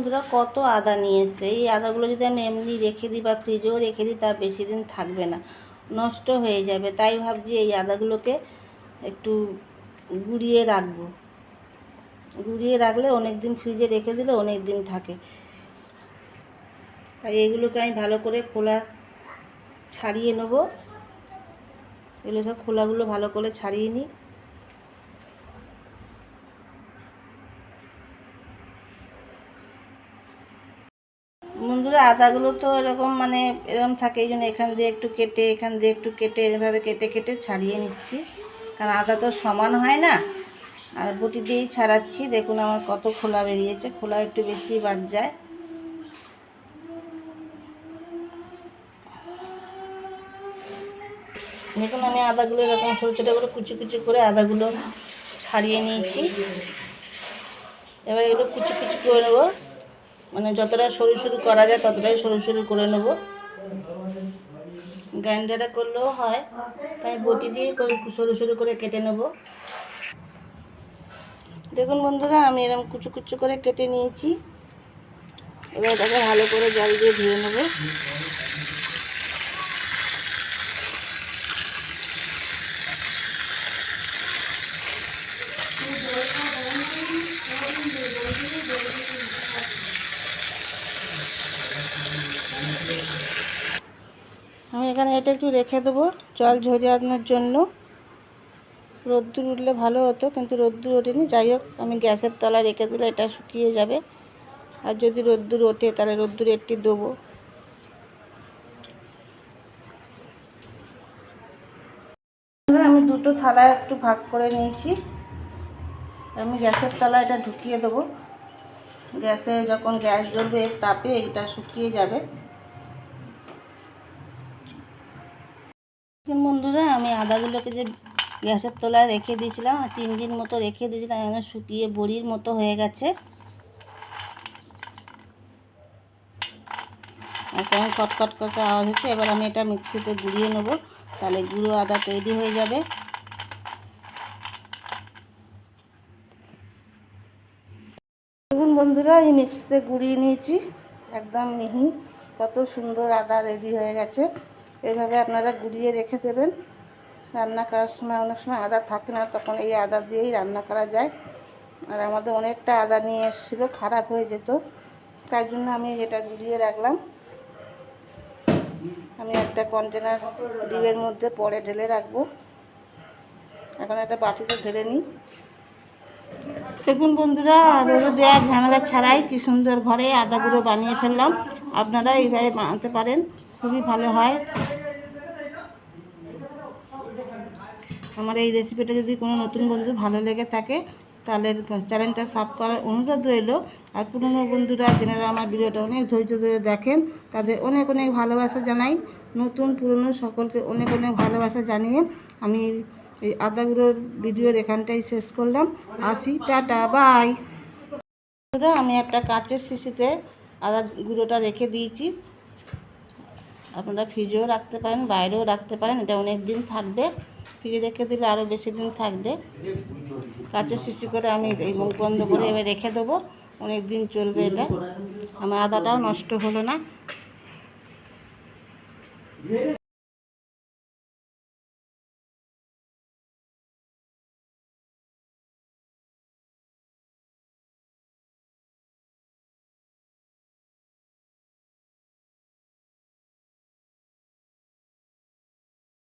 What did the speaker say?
বন্ধুরা কত আদা নিয়ে এসছে এই আদাগুলো যদি আমি এমনি রেখে দিই বা ফ্রিজেও রেখে দিই তা বেশি দিন থাকবে না। নষ্ট হয়ে যাবে। তাই ভাবছি এই আদাগুলোকে একটু গুঁড়িয়ে রাখব। গুঁড়িয়ে রাখলে অনেক দিন ফ্রিজে রেখে দিলে অনেক দিন থাকে। তাই এগুলোকে আমি ভালো করে খোলা ছাড়িয়ে নেব। এগুলো সব খোলাগুলো ভালো করে ছাড়িয়ে নিই। বন্ধুরা, আদাগুলো তো এরকম মানে এরকম থাকে, এই জন্য এখান দিয়ে একটু কেটে, এখান দিয়ে একটু কেটে, এভাবে কেটে কেটে ছাড়িয়ে নিচ্ছি। কারণ আদা তো সমান হয় না। আর বটি দিয়েই ছাড়াচ্ছি। দেখুন আমার কত খোলা বেরিয়েছে। খোলা একটু বেশি বাদ যায়। দেখুন, আমি আদাগুলো এরকম ছোটো ছোটো করে, কুচি কুচি করে আদাগুলো ছাড়িয়ে নিয়েছি। এবার এগুলো কুচি কুচি করে নেব। মানে যতটা সরু সরু করা যায়, ততটাই সরু সরু করে নেব। গ্রাইন্ডারে করলেও হয়, তাই বটি দিয়ে সরু সরু করে কেটে নেব। দেখুন বন্ধুরা, আমি এরকম কুচু কুচু করে কেটে নিয়েছি। এবার এটাকে ভালো করে জল দিয়ে ধুয়ে নেব। আমি এখানে এটা একটু রেখে দেবো। জল ঝরিয়ানোর জন্য। রোদ্দুর উঠলে ভালো হতো, কিন্তু রোদ্দুর ওঠেনি। যাই হোক, আমি গ্যাসের তলায় রেখে দিলে এটা শুকিয়ে যাবে। আর যদি রোদ্দুর ওঠে, তাহলে রোদ্দুর একটি দেবো। আমি দুটো থালা একটু ভাগ করে নিয়েছি। আমি গ্যাসের তলায় এটা ঢুকিয়ে দেবো। গ্যাসে যখন গ্যাস জ্বলবে, তাপে এটা শুকিয়ে যাবে। বন্ধুরা, আমি আদাগুলোকে যে গ্যাসের তলায় রেখে দিয়েছিলাম, আর তিন দিন মতো রেখে দিয়েছিলাম, এখানে শুকিয়ে বড়ির মতো হয়ে গেছে। আর কেমন কটকট করে আওয়াজ হচ্ছে, এবার আমি এটা মিক্সিতে গুঁড়িয়ে নেব, তাহলে গুঁড়ো আদা তৈরি হয়ে যাবে দেখুন বন্ধুরা, এই মিক্সিতে গুঁড়িয়ে নিয়েছি। একদম মিহি, কত সুন্দর আদা রেডি হয়ে গেছে। এভাবে আপনারা গুঁড়িয়ে রেখে দেবেন। রান্না করার সময় অনেক সময় আদা থাকে না, তখন এই আদা দিয়েই রান্না করা যায়। আর আমাদের অনেকটা আদা নিয়ে এসেছিল, খারাপ হয়ে যেত। তাই জন্য আমি এটা গুঁড়িয়ে রাখলাম। আমি একটা কন্টেনার ডিবের মধ্যে পরে ঢেলে রাখব। এখন একটা বাটিতে ঢেলে নিই। দেখুন বন্ধুরা, রোদে দেওয়ার ঝামেলা ছাড়াই কি সুন্দর ঘরে আদা গুঁড়ো বানিয়ে ফেললাম। আপনারা এইভাবে বানাতে পারেন, খুবই ভালো হয়। আমার এই রেসিপিটা যদি কোনো নতুন বন্ধু ভালো লেগে থাকে, তাহলে চ্যানেলটা সাব করার অনুরোধ রইল। আর পুরনো বন্ধুরা যেনারা আমার ভিডিওটা অনেক ধৈর্য ধরে দেখেন, তাদের অনেক অনেক ভালোবাসা জানাই। নতুন, পুরনো সকলকে অনেক অনেক ভালোবাসা জানিয়ে আমি এই আদা গুঁড়োর ভিডিওর এখানটাই শেষ করলাম। আসি, টাটা, বাই। আমি একটা কাঁচের শিশিতে আদা গুঁড়োটা রেখে দিয়েছি। আপনারা ফ্রিজেও রাখতে পারেন, বাইরেও রাখতে পারেন, এটা অনেক দিন থাকবে। ফ্রিজে রেখে দিলে আরও বেশি দিন থাকবে। কাঁচের শিশি করে আমি এই মুখ বন্ধ করে এবার রেখে দেবো। অনেক দিন চলবে এটা। আমার আদাটাও নষ্ট হলো না।